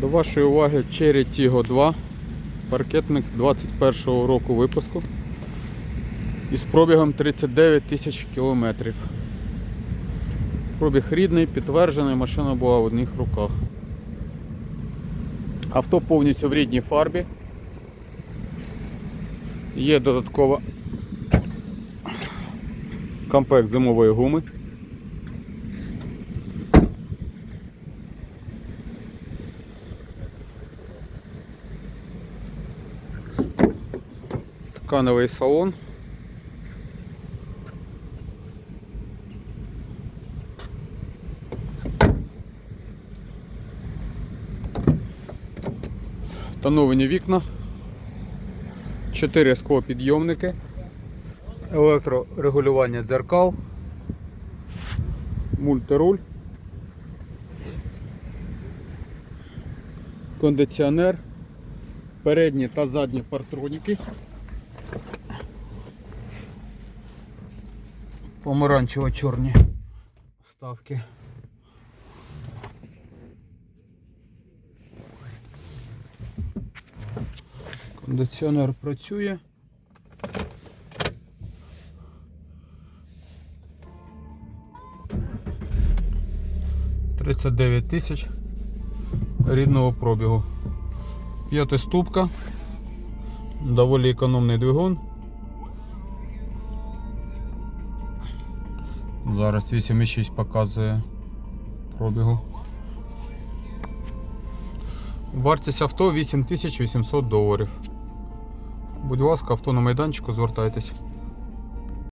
До вашої уваги Cherry Tiggo 2, паркетник 21-го року випуску із пробігом 39 тисяч кілометрів. Пробіг рідний, підтверджений, машина була в одних руках. Авто повністю в рідній фарбі. Є додатково комплект зимової гуми. Ткановий салон. Тоновані вікна. 4 склопідйомники. Електрорегулювання дзеркал. Мультируль. Кондиціонер. Передні та задні партроніки. Помаранчево-чорні вставки. Кондиціонер працює. Тридцять дев'ять тисяч рідного пробігу. П'ятиступка. Доволі економний двигун. Зараз 8,6 показує пробігу. Вартість авто 8800 доларів. Будь ласка, авто на майданчику, звертайтесь.